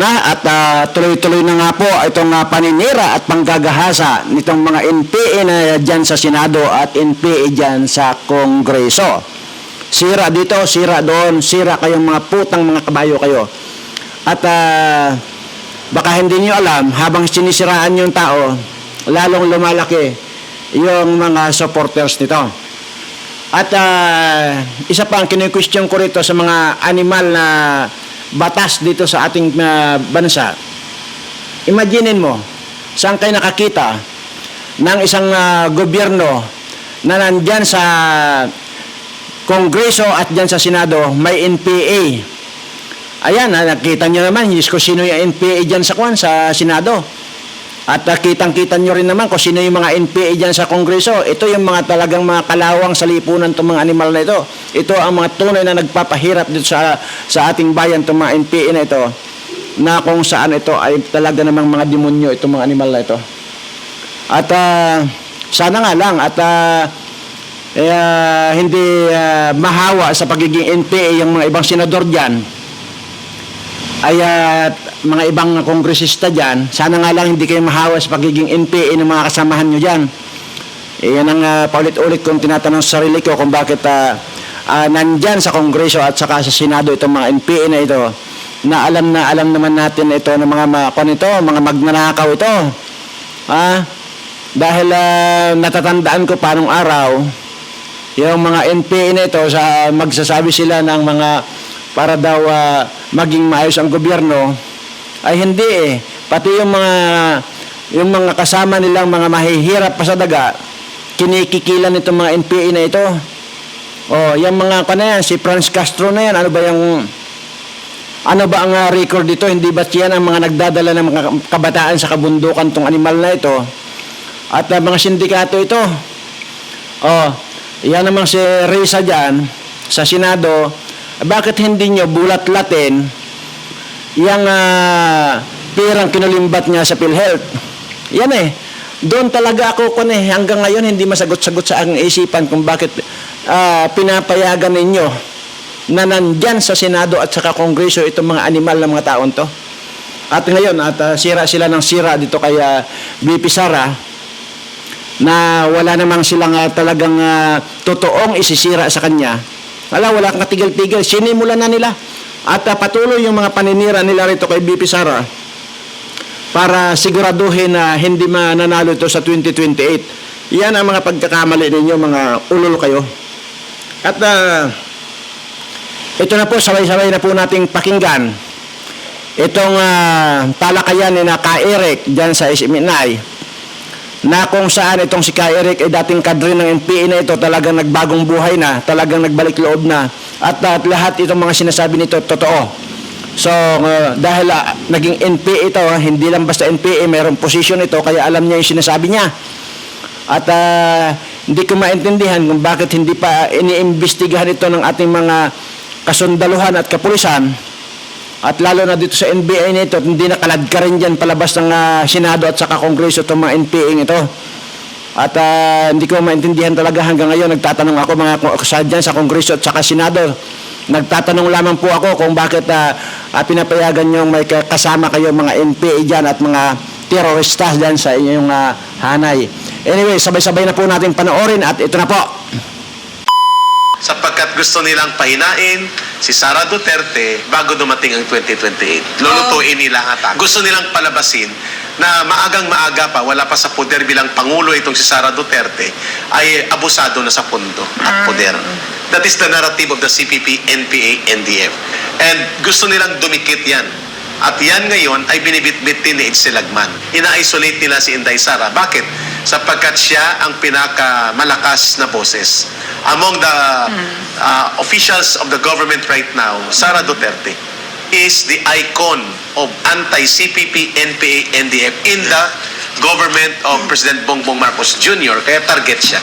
na at ah, tuloy-tuloy na nga po itong ah, paninira at panggagahasa nitong mga NPA na dyan sa Senado at NPA dyan sa Kongreso. Sira dito, sira doon, sira kayong mga putang mga kabayo kayo. At ah, baka hindi nyo alam, habang sinisiraan yung tao, lalong lumalaki yung mga supporters nito. At ah, isa pa ang kinu-question ko rito sa mga animal na batas dito sa ating ah, bansa. Imaginin mo, saan kayo nakakita ng isang ah, gobyerno na nandyan sa Kongreso at dyan sa Senado may NPA. Ayan, ah, nakita nyo naman, Diyos ko sino yung NPA dyan sa kwan, sa Senado. At uh, kitang-kita nyo rin naman kung sino yung mga NPA dyan sa Kongreso. Ito yung mga talagang mga kalawang sa lipunan itong mga animal na ito. Ito ang mga tunay na nagpapahirap dito sa, sa ating bayan itong mga NPA na ito na kung saan ito ay talaga namang mga demonyo itong mga animal na ito. At ah, sana nga lang at ah, eh, ah, hindi ah, mahawa sa pagiging NPA yung mga ibang senador dyan ay ah, mga ibang kongresista dyan, sana nga lang hindi kayo mahawa sa pagiging NPA ng mga kasamahan nyo dyan. Eh, yan ang ah, paulit-ulit kong tinatanong sa sarili ko kung bakit ah, ah, nandyan sa kongreso at saka sa senado itong mga NPA na ito na alam na alam naman natin ito ng mga mga kung ito, mga magnanakaw ito. Ah, dahil ah, natatandaan ko panong araw, yung mga NPA na ito, sa, magsasabi sila ng mga para daw ah, maging maayos ang gobyerno, ay hindi eh. Pati yung mga yung mga kasama nilang mga mahihirap pa sa daga, kinikikilan itong mga NPA na ito. Oh, yung mga kana yan, si Franz Castro na yan, ano ba yung ano ba ang ah, record dito? Hindi ba yan ang mga nagdadala ng mga kabataan sa kabundukan tong animal na ito? At ah, mga sindikato ito. Oh, yan namang si Risa dyan sa Senado. Bakit hindi nyo bulat-latin yung ah, pirang kinulimbat niya sa PhilHealth? Yan eh. Doon talaga ako kun eh, hanggang ngayon hindi masagot-sagot sa aking isipan kung bakit ah, pinapayagan ninyo na nandyan sa Senado at saka Kongreso itong mga animal ng mga taon to. At ngayon, at ah, sira sila ng sira dito kay ah, BP Sara na wala namang silang ah, talagang ah, totoong isisira sa kanya. Wala, wala kang katigil-tigil. Sinimulan na nila. At ah, patuloy yung mga paninira nila rito kay BP Sara para siguraduhin na hindi mananalo ito sa 2028. Yan ang mga pagkakamali ninyo, mga ulol kayo. At ah, ito na po, sabay-sabay na po nating pakinggan itong ah, talakayan ni na Ka Eric dyan sa Isiminay na kung saan itong si Ka Eric ay dating kadre ng NPA na ito talagang nagbagong buhay na, talagang nagbalik loob na at, at lahat itong mga sinasabi nito totoo. So, uh, dahil ah, naging NPA ito, ah, hindi lang basta NPA, mayroong position ito, kaya alam niya yung sinasabi niya. At ah, hindi ko maintindihan kung bakit hindi pa iniimbestigahan ito ng ating mga kasundaluhan at kapulisan. At lalo na dito sa NBA nito, hindi nakalad ka rin dyan palabas ng ah, Senado at saka Kongreso itong mga NPA ito. At ah, hindi ko maintindihan talaga hanggang ngayon, nagtatanong ako mga sa dyan sa Kongreso at saka Senado. Nagtatanong lamang po ako kung bakit ah, ah, pinapayagan nyo may ka- kasama kayo mga NPA dyan at mga terorista dyan sa inyong ah, hanay. Anyway, sabay-sabay na po natin panoorin at ito na po. sapagkat gusto nilang pahinain si Sara Duterte bago dumating ang 2028. Lulutuin nila ang atak. Gusto nilang palabasin na maagang maaga pa, wala pa sa poder bilang Pangulo itong si Sara Duterte, ay abusado na sa pondo at poder. That is the narrative of the CPP, NPA, NDF. And gusto nilang dumikit yan. At yan ngayon ay binibitbit din ni Itzelagman. Ina-isolate nila si Inday Sara. Bakit? Sapagkat siya ang pinakamalakas na boses. Among the uh, officials of the government right now, Sara Duterte is the icon of anti-CPP, NPA, NDF in the government of President Bongbong Marcos Jr. Kaya target siya.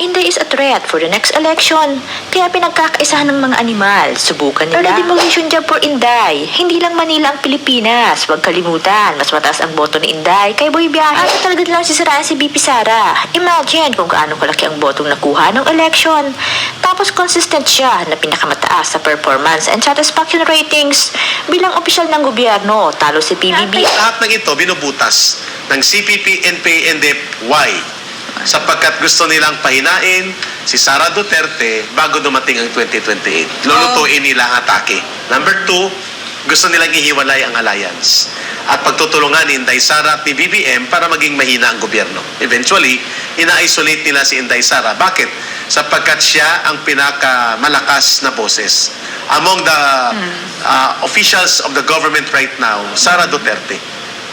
Inday is a threat for the next election. Kaya pinagkakaisahan ng mga animal. Subukan nila. Pero demolition job for Inday. Hindi lang Manila ang Pilipinas. Huwag kalimutan, mas mataas ang boto ni Inday kay Boy Biyahe. Ano talaga lang sisiraan si BP Sara? Imagine kung gaano kalaki ang botong nakuha ng election. Tapos consistent siya na pinakamataas sa performance and satisfaction ratings. Bilang opisyal ng gobyerno, talo si PBB. Lahat ng ito binubutas ng CPP, NPA, NDF. Why? Sapagkat gusto nilang pahinain si Sara Duterte bago dumating ang 2028. Lulutuin nila ang atake. Number two, gusto nilang ihiwalay ang alliance. At pagtutulungan ni Inday Sara at ni BBM para maging mahina ang gobyerno. Eventually, ina-isolate nila si Inday Sara. Bakit? Sapagkat siya ang pinakamalakas na boses. Among the uh, officials of the government right now, Sara Duterte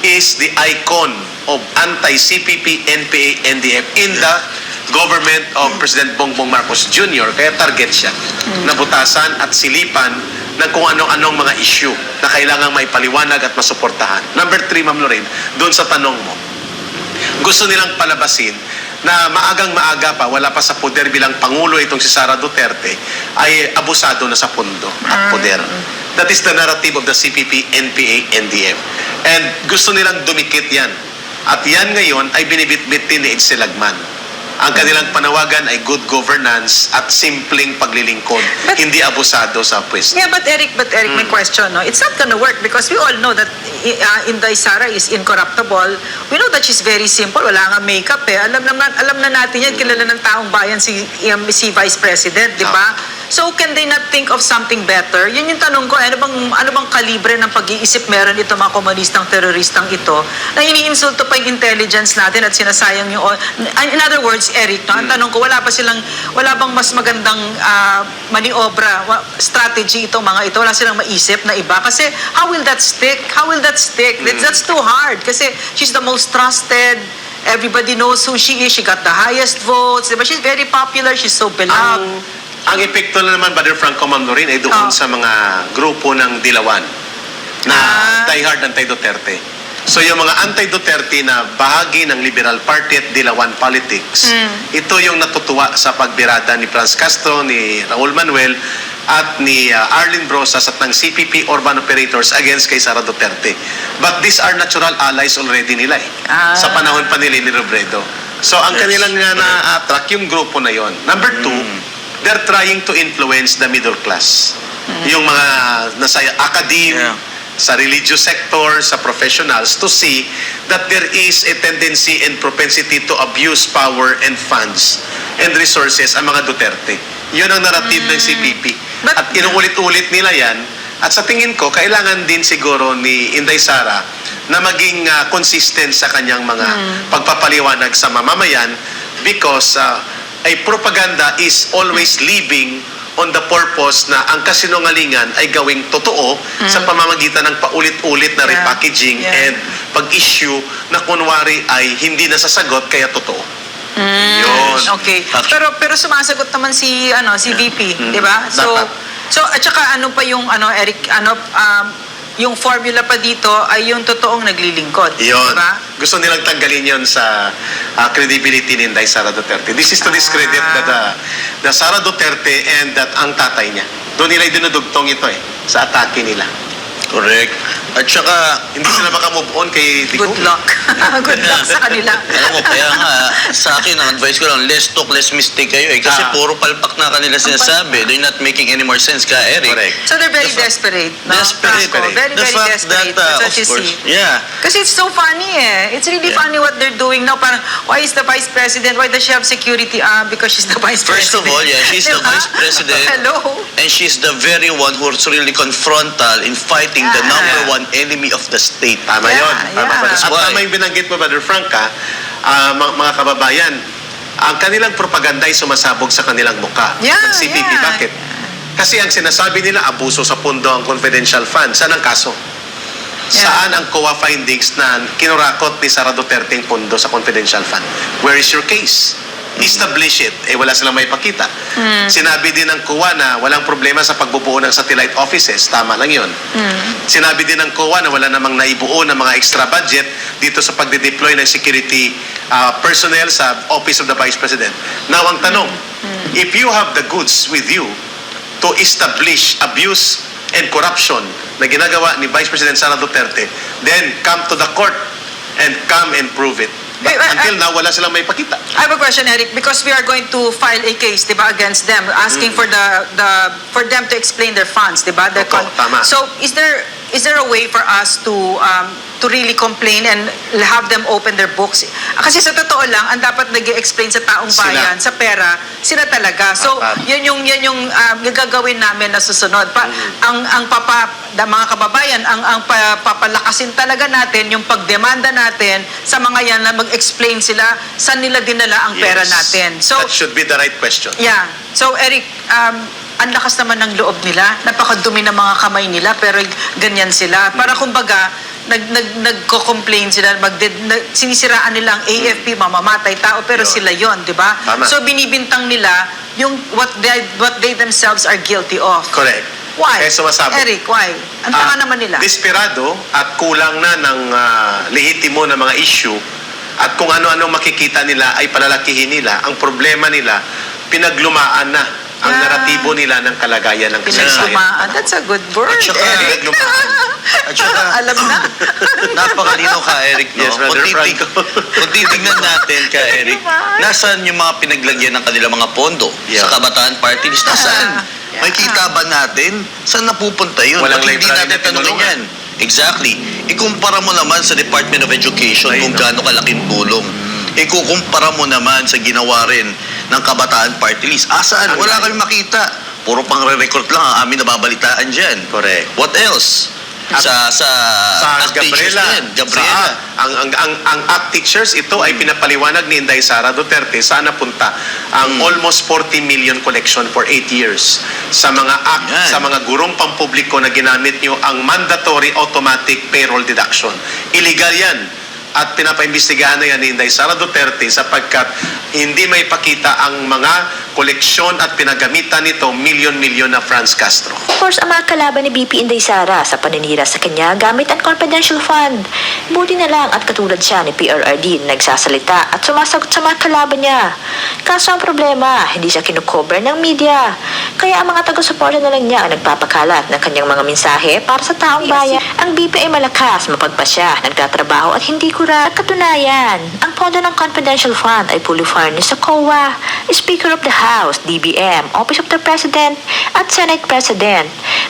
is the icon of anti-CPP, NPA, NDF in the government of President Bongbong Marcos Jr. Kaya target siya na butasan at silipan ng kung ano-anong mga issue na kailangang may paliwanag at masuportahan. Number three, Ma'am Lorraine, doon sa tanong mo, gusto nilang palabasin na maagang maaga pa, wala pa sa poder bilang Pangulo itong si Sara Duterte, ay abusado na sa pondo at poder. That is the narrative of the CPP, NPA, NDF. And gusto nilang dumikit yan. At yan ngayon ay binibitbit din ni Edsel Lagman. Ang kanilang panawagan ay good governance at simpleng paglilingkod, But- hindi abusado sa pwesto. Yeah, but Eric, but Eric, Hmm. my question, no, it's not gonna work because we all know that uh, Inday Sara is incorruptible. We know that she's very simple. Wala nga makeup eh. Alam naman, alam na natin yan. Kilala ng taong bayan si, um, si Vice President, di ba? So can they not think of something better? Yun yung tanong ko, ano bang, ano bang kalibre ng pag-iisip meron ito mga komunistang teroristang ito na iniinsulto pa yung intelligence natin at sinasayang yung... In other words, Eric, no, ang tanong ko, wala pa silang, wala bang mas magandang ah, maniobra, strategy itong mga ito? Wala silang maisip na iba? Kasi how will that stick? How will that stick? That's, that's too hard kasi she's the most trusted. Everybody knows who she is. She got the highest votes. Diba? She's very popular. She's so beloved. ang epekto na naman, Brother Franco Ma'am Lorin, ay doon Oh. sa mga grupo ng Dilawan na Ah. diehard anti-Duterte. So yung mga anti-Duterte na bahagi ng Liberal Party at Dilawan politics, ito yung natutuwa sa pagbirada ni Franz Castro, ni Raul Manuel, at ni uh, Arlene Brosas at ng CPP Urban Operators against kay Sara Duterte. But these are natural allies already nila eh. Ah. Sa panahon pa ni Robredo. So ang kanilang nga na-attract yung grupo na yon. Number two, they're trying to influence the middle class. Yung mga nasa academe, Yeah. sa religious sector, sa professionals, to see that there is a tendency and propensity to abuse power and funds and resources ang mga Duterte. Yun ang narrative ng CPP. But- At inuulit-ulit nila yan. At sa tingin ko, kailangan din siguro ni Inday Sara na maging ah, consistent sa kanyang mga pagpapaliwanag sa mamamayan because ah, a propaganda is always leaving on the purpose na ang kasinungalingan ay gawing totoo sa pamamagitan ng paulit-ulit na Yeah. repackaging Yeah. and pag-issue na kunwari ay hindi nasasagot kaya totoo. Yun. Okay. Pero pero sumasagot naman si ano si VP, 'di ba? So Dapat. so at saka ano pa yung ano Eric ano um, yung formula pa dito ay yung totoong naglilingkod, Yun. 'di ba? Gusto nilang tanggalin yon sa ah, credibility ni Inday Sara Duterte. This is to discredit Ah. the, the, the Sara Duterte and that ang tatay niya. Doon nila dinudugtong ito eh, sa atake nila. Correct. At saka, Hindi sila maka-move on kay Dico. Good luck. Good luck sa kanila. alam mo, kaya nga, sa akin, ang advice ko lang, less talk, less mistake kayo eh. Kasi Ah. puro palpak na kanila sinasabi. They're not making any more sense ka, Eric. Correct. So they're very The desperate. No? Desperate. Franco, Very, The very fact desperate. that, uh, That's what of you course, see. yeah. Kasi it's so funny eh. It's really Yeah. funny what they're doing now. Parang, why is the vice president, why does she have security? Ah, because she's the vice First of president. all, yeah, she's the vice president. Hello? And she's the very one who's really confrontal in fighting the Yeah. number one enemy of the state. Tama Yeah, yun. Tama yeah. ba? That's At why. tama yung binanggit mo, Brother Franca, ah, mga, mga kababayan, ang kanilang propaganda ay sumasabog sa kanilang muka. Yeah, ng CPP. yeah. Bakit? Kasi ang sinasabi nila, abuso sa pundo ang confidential fund. Saan ang kaso? Saan ang COA findings na kinurakot ni Sara Duterte ang pondo sa confidential fund? Where is your case? Establish it, eh wala silang may pakita. Sinabi din ng COA na walang problema sa pagbubuo ng satellite offices. Tama lang yun. Sinabi din ng COA na wala namang naibuo ng mga extra budget dito sa pagde-deploy ng security uh, personnel sa Office of the Vice President. Now, ang tanong, if you have the goods with you to establish abuse and corruption na ginagawa ni Vice President Sara Duterte, then come to the court and come and prove it. Until now, wala silang may pakita. I have a question, Eric, because we are going to file a case, di ba, against them, asking for the the for them to explain their funds, di ba? Their Opo, tama. So, is there is there a way for us to um, to really complain and have them open their books? Kasi sa totoo lang, ang dapat nag explain sa taong Sila. bayan, sa pera, sila talaga. So, Dapat. yun yung yun yung um, gagawin namin na susunod. Pa, ang ang papa da, mga kababayan, ang ang pa, papalakasin talaga natin yung pagdemanda natin sa mga yan na mag-explain sila saan nila dinala ang pera Yes. natin. So, That should be the right question. Yeah. So, Eric, um, ang lakas naman ng loob nila. Napakadumi ng mga kamay nila, pero ganyan sila. Para kumbaga, nag, nag, nagko-complain sila, magde, nag, sinisiraan nila ang AFP, mamamatay tao, pero Yun. sila yon di ba? So, binibintang nila yung what they, what they themselves are guilty of. Correct. Why? Kaya sumasabog. Eric, why? Ang tanga Ah, naman nila. Desperado at kulang na ng ah, lehitimo na mga issue at kung ano-ano makikita nila ay palalakihin nila. Ang problema nila, pinaglumaan na ang Yeah. naratibo nila ng kalagayan ng kasaysayan. Pinagsumaan. That's a good word, At saka, Eric. pinaglumaan. At saka, Alam na. Napakalino ka, Eric, no? Yes, Brother kung, titig- kung titignan natin ka, Eric, nasaan yung mga pinaglagyan ng kanilang mga pondo Yeah. sa kabataan party list? Nasaan? Yeah. May kita ba natin? Saan napupunta yun? Walang Ba't hindi library natin na tanongin tinulungan. yan? Exactly. Ikumpara mo naman sa Department of Education Ay, kung no. gaano kalaking tulong. Ikukumpara mo naman sa ginawa rin ng kabataan party list. Asaan? Wala kami makita. Puro pang re-record lang ang amin nababalitaan dyan. Correct. What else? At- sa sa sa act Gabriela. Gabriela. Sa, ang, ang, ang, ang ACT teachers, ito ay pinapaliwanag ni Inday Sara Duterte saan napunta ang Hmm. almost 40 million collection for 8 years sa mga ACT, Yan. sa mga gurong pampubliko na ginamit nyo ang mandatory automatic payroll deduction. Illegal yan. At pinapaimbestigahan na yan ni Inday Sara Duterte sapagkat hindi may pakita ang mga koleksyon at pinagamitan nito milyon-milyon na Franz Castro. Of course, ang mga kalaban ni BP Inday Sara sa paninira sa kanya gamit ang confidential fund. Buti na lang at katulad siya ni PRRD na nagsasalita at sumasagot sa mga kalaban niya. Kaso ang problema, hindi siya kinukover ng media. Kaya ang mga taga-suporta na lang niya ang nagpapakalat ng kanyang mga mensahe para sa taong bayan. Ang BP ay malakas, mapagpasya, nagtatrabaho at hindi kura. Sa katunayan, ang pondo ng confidential fund ay fully furnished sa COA, Speaker of the House, DBM, Office of the President, at Senate President.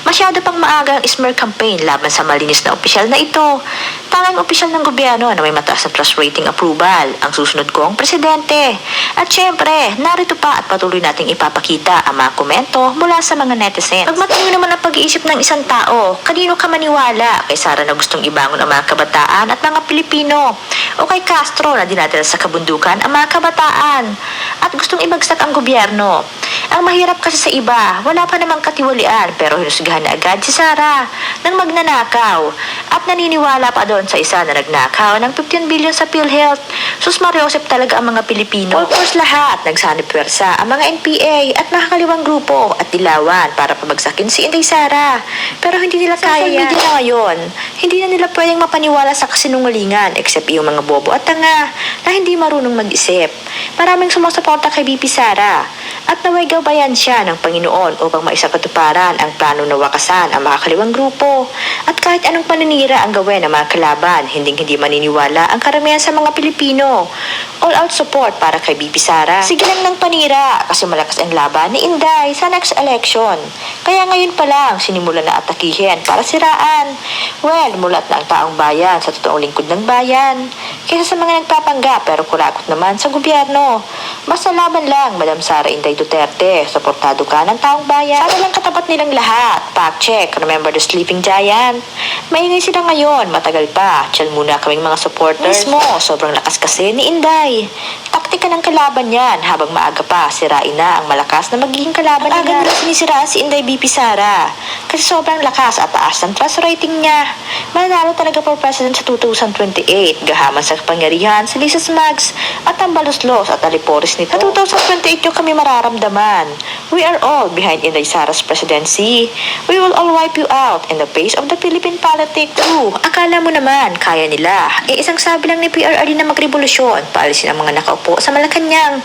Masyado pang maaga ang smear campaign laban sa malinis na opisyal na ito. Tanging opisyal ng gobyerno na may mataas na trust rating approval, ang susunod kong presidente. At syempre, narito pa at patuloy nating ipapakita ang mga komento mula sa mga netizens. Pag naman ang pag-iisip ng isang tao, kanino ka maniwala kay Sara na gustong ibangon ang mga kabataan at mga Pilipino o kay Castro na dinadala sa kabundukan ang mga kabataan at gustong ibagsak ang gobyerno. Ang mahirap kasi sa iba, wala pa namang katiwalian pero hinusgahan na agad si Sara ng magnanakaw at naniniwala pa doon sa isa na nagnakaw ng 15 billion sa PhilHealth. Sus Mariosep talaga ang mga Pilipino. Of course lahat, nagsanib pwersa ang mga NPA at nakakaliwang grupo at dilawan para pabagsakin si Inday Sara. Pero hindi nila kaya yan. media na ngayon, hindi na nila pwedeng mapaniwala sa kasinungalingan except yung mga bobo at tanga na hindi marunong mag-isip. Maraming sumusuporta kay BP Sara at naway gabayan siya ng Panginoon upang maisakatuparan ang plano na wakasan ang mga kaliwang grupo. At kahit anong paninira ang gawin ng mga kalaban, hindi hindi maniniwala ang karamihan sa mga Pilipino. All-out support para kay BP Sara. Sige lang ng panira kasi malakas ang laban ni Inday sa next election. Kaya ngayon pa lang sinimulan na atakihin para siraan. Well, mulat na ang taong bayan sa totoong lingkod ng bayan. Kaysa sa mga nagpapanggap pero kurakot naman sa gobyerno. Basta laban lang, Madam Sara Inday Duterte. Suportado ka ng taong bayan. Sana lang katapat nilang lahat. Fact check. Remember the sleeping giant? Maingay sila ngayon. Matagal pa. Chill muna kaming mga supporters. Mismo, sobrang lakas kasi ni Inday. Taktika ng kalaban yan. Habang maaga pa, sirain na ang malakas na magiging kalaban nila. Agad nila sinisiraan si Inday BP Sara. Kasi sobrang lakas at taas ng trust rating niya. Mananalo talaga for president sa 2028. Gahaman sa kapangyarihan si Lisa Smags at ang baluslos at aliporis nito. Sa 2028 yung kami mararamdaman. We are all behind Inday Sara's presidency. We will all wipe you out in the face of the Philippine politics. True, akala mo naman, kaya nila. Eh, isang sabi lang ni PRRD na magrevolusyon, paalisin ang mga nakaupo sa Malacanang.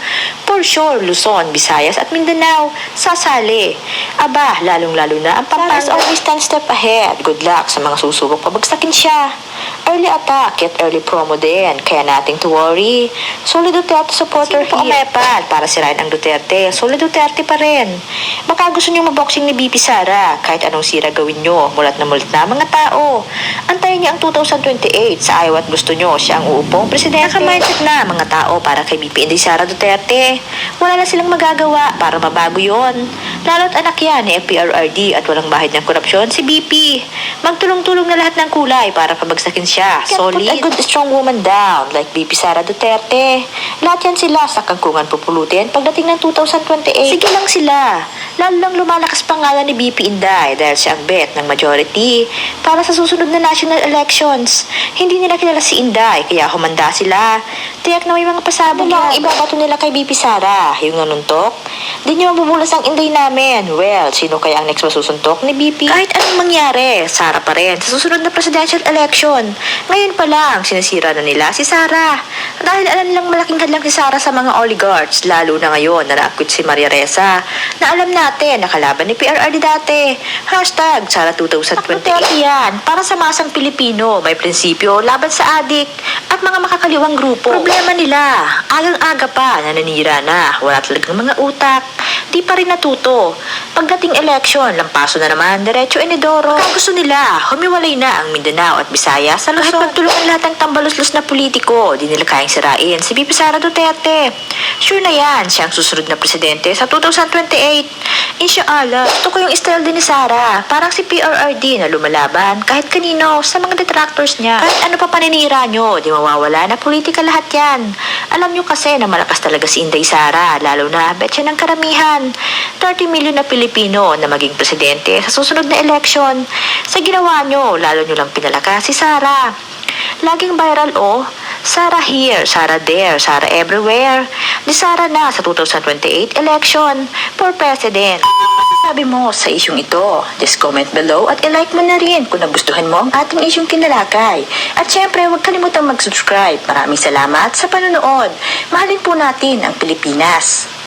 For sure, Luzon, Visayas at Mindanao, sasali. Aba, lalong-lalo na ang Pampanga. always 10 step ahead. Good luck sa mga susubok pabagsakin siya. Early attack, yet early promo din. Kaya nating to worry. Solid Duterte supporter Sino po umepal para sirain ang Duterte? Solid Duterte pa rin. Baka gusto niyo maboxing ni BP Sara. Kahit anong sira gawin niyo, mulat na mulat na mga tao. Antayin niya ang 2028 sa ayaw at gusto niyo siya ang uupong presidente. Naka-mindset na mga tao para kay BP Inday Sara Duterte. Wala na silang magagawa para mabago yon. Lalo't anak yan ni FPRRD at walang bahid ng korupsyon si BP. Magtulong-tulong na lahat ng kulay para pabagsakin siya. Solid. Put a good strong woman down like BP Sara Duterte. Lahat yan sila sa kangkungan pupulutin pagdating ng 2028. Sige lang sila. Lalo lang lumalakas pangalan ni BP Inday dahil siya ang bet ng majority para sa susunod na national elections. Hindi nila kilala si Inday kaya humanda sila. Tiyak na may mga pasabog ano lang ibabato nila kay BP Sara. Yung nanuntok. Di niyo mabubulas ang Inday namin. Well, sino kaya ang next masusuntok ni BP? Kahit anong mangyari, Sara pa rin sa susunod na presidential election. Ngayon pa lang, sinisira na nila si Sara. Dahil alam nilang malaking hadlang si Sara sa mga oligarchs, lalo na ngayon na naakwit si Maria Reza, na alam natin na kalaban ni PRRD dati. Hashtag Sara 2028 yan, para sa masang Pilipino, may prinsipyo laban sa adik at mga makakaliwang grupo. Problema nila, agang-aga pa, nananira na, wala talagang mga utak, di pa rin natuto. Pagdating election, lampaso na naman, diretso inidoro. Kaya gusto nila, humiwalay na ang Mindanao at Bisaya sa Luzon. Kahit magtulungan lahat ng tambaluslos na politiko, di nila kayang sirain si BP Sara Duterte. Sure na yan, siya ang susunod na presidente sa 2028. Inshallah, gusto ko yung style din ni Sara. Parang si PRRD na lumalaban kahit kanino sa mga detractors niya. Kahit ano pa paninira nyo, di mawawala na politika lahat yan. Alam nyo kasi na malakas talaga si Inday Sara, lalo na bet siya ng karamihan. 30 million na Pilipino na maging presidente sa susunod na election. Sa ginawa nyo, lalo nyo lang pinalakas si Sara. Laging viral oh. Sara here, Sara there, Sara everywhere. Di Sara na sa 2028 election for president. Sabi mo sa isyong ito, just comment below at ilike mo na rin kung nagustuhan mo ang ating isyong kinalakay. At syempre, huwag kalimutang mag-subscribe. Maraming salamat sa panonood. Mahalin po natin ang Pilipinas.